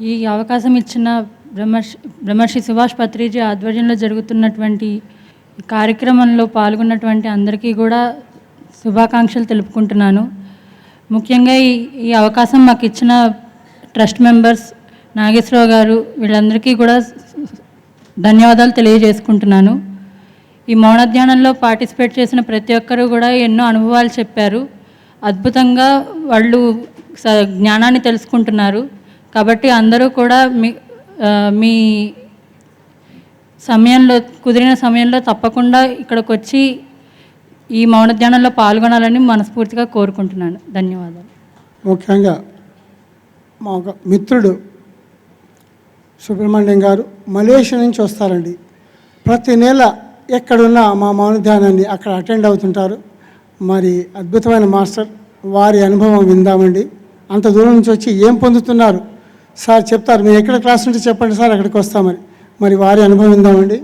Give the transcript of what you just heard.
ఈ అవకాశం ఇచ్చిన బ్రహ్మర్షి బ్రహ్మర్షి సుభాష్ పత్రిజీ ఆధ్వర్యంలో జరుగుతున్నటువంటి కార్యక్రమంలో పాల్గొన్నటువంటి అందరికీ కూడా శుభాకాంక్షలు తెలుపుకుంటున్నాను. ముఖ్యంగా ఈ ఈ అవకాశం మాకు ఇచ్చిన ట్రస్ట్ మెంబర్స్ నాగేశ్వరరావు గారు వీళ్ళందరికీ కూడా ధన్యవాదాలు తెలియజేసుకుంటున్నాను. ఈ మౌనధ్యానంలో పార్టిసిపేట్ చేసిన ప్రతి ఒక్కరూ కూడా ఎన్నో అనుభవాలు చెప్పారు. అద్భుతంగా వాళ్ళు స- జ్ఞానాన్ని తెలుసుకుంటున్నారు. కాబట్టి అందరూ కూడా మీ మీ సమయంలో కుదిరిన సమయంలో తప్పకుండా ఇక్కడికి వచ్చి ఈ మౌనధ్యానంలో పాల్గొనాలని మనస్ఫూర్తిగా కోరుకుంటున్నాను. ధన్యవాదాలు. ముఖ్యంగా మా ఒక మిత్రుడు సుబ్రహ్మణ్యం గారు మలేషియా నుంచి వస్తారండి. ప్రతి నెల ఎక్కడున్నా మా మౌన ధ్యానాన్ని అక్కడ అటెండ్ అవుతుంటారు. మరి అద్భుతమైన మాస్టర్ వారి అనుభవం విందామండి. అంత దూరం నుంచి వచ్చి ఏం పొందుతున్నారు? సార్ చెప్తారు మీరు ఎక్కడ క్లాస్ ఉంటే చెప్పండి సార్ అక్కడికి వస్తామని. మరి వారి అనుభవం విందామండి.